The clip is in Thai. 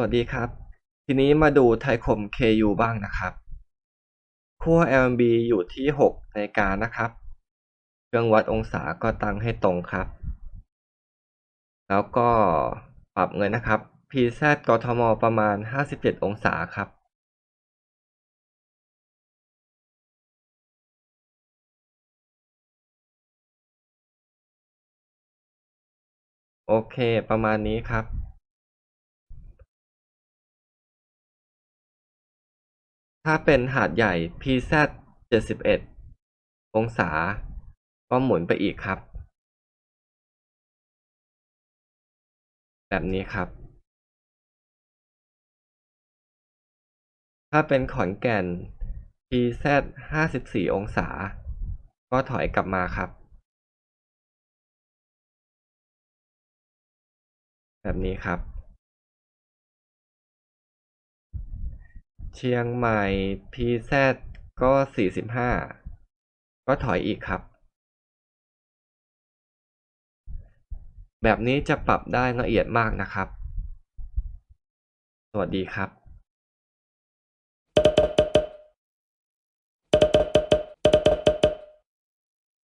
วัสดีครับ ทีนี้มาดูไทยคม KU บ้างนะครับขั้ว LMB อยู่ที่6นการนะครับ เครื่องวัดองศาก็ตั้งให้ตรงครับ แล้วก็ปรับเงินนะครับ PZ กทมประมาณ 57 องศาครับ โอเค ประมาณนี้ครับ ถ้าเป็นหาดใหญ่ PZ 71 องศา ก็หมุนไปอีกครับ แบบนี้ครับ ถ้าเป็นขอนแก่น PZ 54 องศา ก็ถอยกลับมาครับ แบบนี้ครับ เชียงใหม่ PZ ก็ 45 ก็ถอยอีกครับ แบบนี้จะปรับได้ละเอียดมากนะครับ สวัสดีครับ